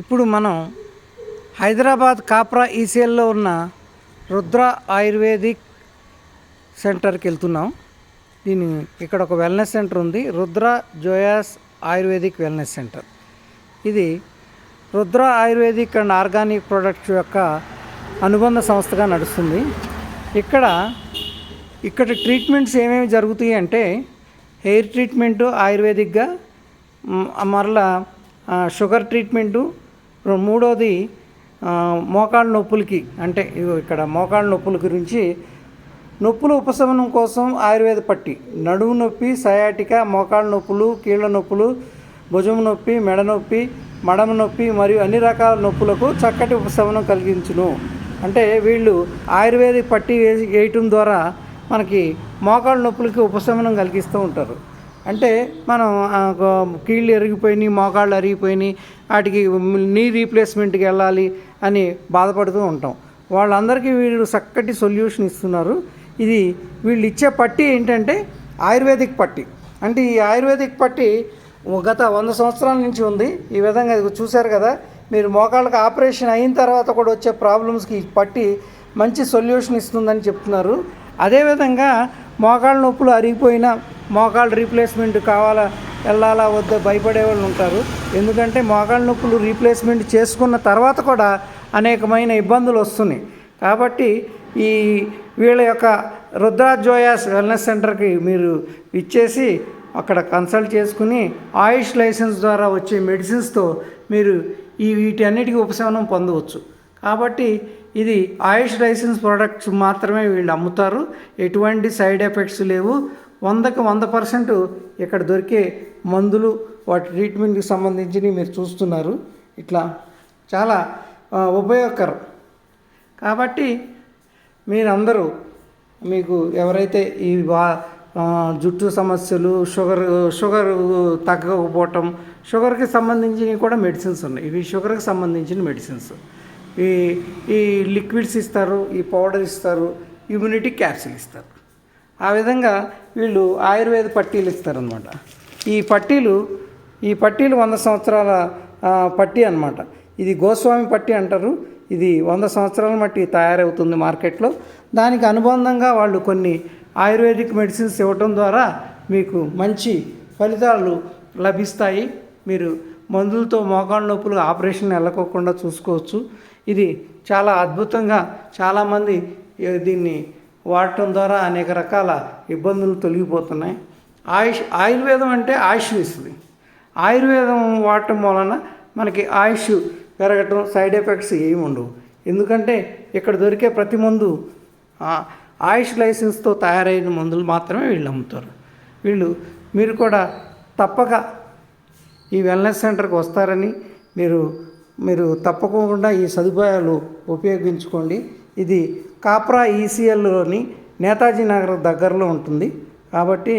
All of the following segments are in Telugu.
ఇప్పుడు మనం హైదరాబాద్ కాప్రా ఈసీఎల్లో ఉన్న రుద్ర ఆయుర్వేదిక్ సెంటర్కి వెళ్తున్నాం. దీని ఇక్కడ ఒక వెల్నెస్ సెంటర్ ఉంది. రుద్ర జోయాస్ ఆయుర్వేదిక్ వెల్నెస్ సెంటర్ ఇది Rudra Ayurvedic and organic products యొక్క అనుబంధ సంస్థగా నడుస్తుంది. ఇక్కడ ఇక్కడ ట్రీట్మెంట్స్ ఏమేమి జరుగుతాయి అంటే హెయిర్ ట్రీట్మెంటు ఆయుర్వేదిక్గా మరలా షుగర్ ట్రీట్మెంటు మూడోది మోకాళ్ళ నొప్పులకి. అంటే ఇక్కడ మోకాళ్ళ నొప్పుల గురించి నొప్పుల ఉపశమనం కోసం ఆయుర్వేద పట్టి. నడుము నొప్పి సయాటిక మోకాళ్ళ నొప్పులు కీళ్ళ నొప్పులు భుజం నొప్పి మెడ నొప్పి మడమ నొప్పి మరియు అన్ని రకాల నొప్పులకు చక్కటి ఉపశమనం కలిగించును. అంటే వీళ్ళు ఆయుర్వేద పట్టి వేసి వేయటం ద్వారా మనకి మోకాళ్ళ నొప్పులకి ఉపశమనం కలిగిస్తూ ఉంటారు. అంటే మనం కీళ్ళు ఎరిగిపోయినాయి మోకాళ్ళు అరిగిపోయినాయి వాటికి నీ రీప్లేస్మెంట్కి వెళ్ళాలి అని బాధపడుతూ ఉంటాం. వాళ్ళందరికీ వీళ్ళు చక్కటి సొల్యూషన్ ఇస్తున్నారు. ఇది వీళ్ళు ఇచ్చే పట్టి ఏంటంటే ఆయుర్వేదిక్ పట్టి. అంటే ఈ ఆయుర్వేదిక్ పట్టి గత వంద సంవత్సరాల నుంచి ఉంది. ఈ విధంగా చూశారు కదా మీరు మోకాళ్ళకి ఆపరేషన్ అయిన తర్వాత కూడా వచ్చే ప్రాబ్లమ్స్కి ఈ పట్టి మంచి సొల్యూషన్ ఇస్తుందని చెప్తున్నారు. అదేవిధంగా మోకాళ్ళ నొప్పులు అరిగిపోయినా మోకాళ్ళ రీప్లేస్మెంట్ కావాలా వెళ్ళాలా వద్దా భయపడే వాళ్ళు ఉంటారు. ఎందుకంటే మోకాళ్ళ నొప్పులు రీప్లేస్మెంట్ చేసుకున్న తర్వాత కూడా అనేకమైన ఇబ్బందులు వస్తున్నాయి. కాబట్టి ఈ వీళ్ళ యొక్క రుద్రాజోయాస్ వెల్నెస్ సెంటర్కి మీరు ఇచ్చేసి అక్కడ కన్సల్ట్ చేసుకుని ఆయుష్ లైసెన్స్ ద్వారా వచ్చే మెడిసిన్స్తో మీరు ఈ వీటన్నిటికీ ఉపశమనం పొందవచ్చు. కాబట్టి ఇది ఆయుష్ లైసెన్స్ ప్రోడక్ట్స్ మాత్రమే వీళ్ళు అమ్ముతారు. ఎటువంటి సైడ్ ఎఫెక్ట్స్ లేవు. వందకి వంద పర్సెంట్ ఇక్కడ దొరికే మందులు వాటి ట్రీట్మెంట్కి సంబంధించినవి మీరు చూస్తున్నారు. ఇట్లా చాలా ఉపయోగకరం. కాబట్టి మీరందరూ మీకు ఎవరైతే ఈ వా జుట్టు సమస్యలు షుగర్ షుగర్ తగ్గకపోవటం షుగర్కి సంబంధించినవి కూడా మెడిసిన్స్ ఉన్నాయి. ఇవి షుగర్కి సంబంధించిన మెడిసిన్స్. ఈ ఈ లిక్విడ్స్ ఇస్తారు ఈ పౌడర్ ఇస్తారు ఇమ్యూనిటీ క్యాప్సిల్ ఇస్తారు. ఆ విధంగా వీళ్ళు ఆయుర్వేద పట్టీలు ఇస్తారనమాట ఈ పట్టీలు ఈ పట్టీలు వంద సంవత్సరాల పట్టీ అన్నమాట. ఇది గోస్వామి పట్టీ అంటారు. ఇది వంద సంవత్సరాల మట్టి తయారవుతుంది మార్కెట్లో. దానికి అనుబంధంగా వాళ్ళు కొన్ని ఆయుర్వేదిక్ మెడిసిన్స్ ఇవ్వటం ద్వారా మీకు మంచి ఫలితాలు లభిస్తాయి. మీరు మందులతో మోకాళ్ళ నొప్పులు ఆపరేషన్ వెళ్ళకోకుండా చూసుకోవచ్చు. ఇది చాలా అద్భుతంగా చాలామంది దీన్ని వాడటం ద్వారా అనేక రకాల ఇబ్బందులు తొలగిపోతున్నాయి. ఆయుష్ ఆయుర్వేదం అంటే ఆయుష్ ఇస్తుంది ఆయుర్వేదం వాడటం వలన మనకి ఆయుష్ పెరగటం సైడ్ ఎఫెక్ట్స్ ఏమి ఉండవు. ఎందుకంటే ఇక్కడ దొరికే ప్రతి మందు ఆయుష్ లైసెన్స్తో తయారైన మందులు మాత్రమే వీళ్ళు అమ్ముతారు. వీళ్ళు మీరు కూడా తప్పక ఈ వెల్నెస్ సెంటర్కి వస్తారని మీరు మీరు తప్పకుండా ఈ సదుపాయాలు ఉపయోగించుకోండి. ఇది కాప్రా ఈసీఎల్లోని నేతాజీ నగర్ దగ్గరలో ఉంటుంది. కాబట్టి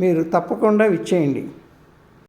మీరు తప్పకుండా విచ్చేయండి.